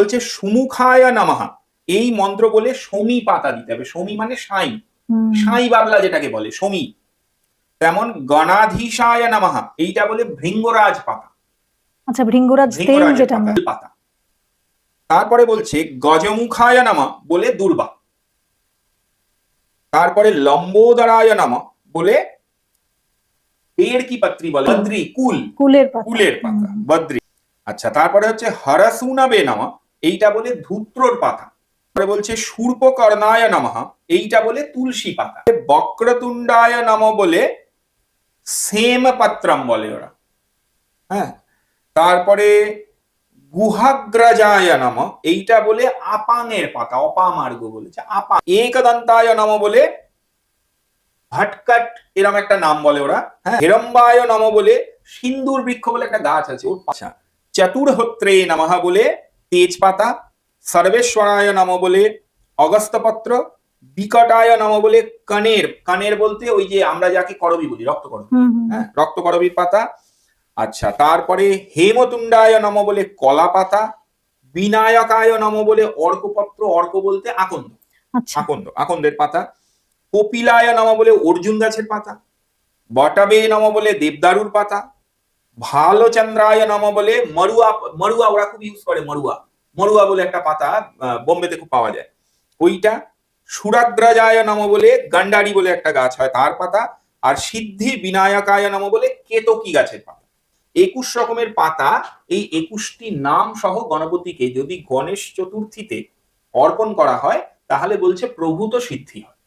বলছে সুমুখায় নামাহা এই মন্ত্র বলে সমী পাতা দিতে হবে। সমী মানে সাই। সাই বাবলা যেটাকে বলে সমী তেমন গণাধীশায় নামাহা এইটা বলে ভৃঙ্গরাজ পাতা। আচ্ছা ভৃঙ্গরাজ তেল যেটা পাতা, পাতা। তারপরে বলছে গজমুখায় নামা বলে দুর্বা। তারপরে লম্বোদরায় নামা বলে পেড় কি পাত্রী বলে? বদ্রি কুল। কুলের কুলের পাতা বদ্রি। আচ্ছা তারপরে হচ্ছে হরসুনাবে নামা এইটা বলে ধূত্রর পাতা। তারপরে বলছে সূর্পকর্ণায় নামা। এইটা বলে তুলসী পাতা। বক্রতুণ্ডায় নম বলে সেম পাত্রম বলে ওরা। হ্যাঁ? তারপরে গুহাগ্রজায় নম। এইটা বলে আপাঙের পাতা, অপামার্গ বলেছে, আপা। একদন্তায় নম বলে ভাটকাট এরম একটা নাম বলে ওরা। হ্যাঁ? হেরম্বায় নম বলে সিন্দুর বৃক্ষ বলে একটা গাছ আছে, ওর চতুর্হত্রে নমঃ বলে তেজপাতা সর্বেশ্বরায় নম বলে অগস্তপত্র বিকটায় নম বলে কানের। কানের বলতে ওই যে আমরা যাকে করবি বলি রক্তকরবী হুম, হুম, হ্যাঁ রক্তকরবীর পাতা। আচ্ছা তারপরে হেমতুণ্ডায় নম বলে কলা পাতা বিনায়কায় নম বলে অর্কপত্র অর্ক বলতে আকন্দ। আচ্ছা। আকন্দ আকন্দের পাতা। কপিলায় নম বলে অর্জুন গাছের পাতা। বটাবে নম বলে দেবদারুর পাতা। ভালো চন্দ্রায় নম বলে মরুয়া মরুয়া ওরা খুব ইউজ করে, মরুয়া। মরুয়া বলে একটা পাতা বোম্বেতে খুব পাওয়া যায়। ওইটা সুরাদ্রাজায় নম বলে গান্ডারি বলে একটা গাছ হয় তার পাতা, আর সিদ্ধি বিনায়কায় নম বলে কেতকী গাছের পাতা। একুশ রকমের পাতা, এই একুশটি নাম সহ গণপতিকে যদি গণেশ চতুর্থীতে অর্পণ করা হয়, তাহলে বলছে প্রভূত সিদ্ধি। হয়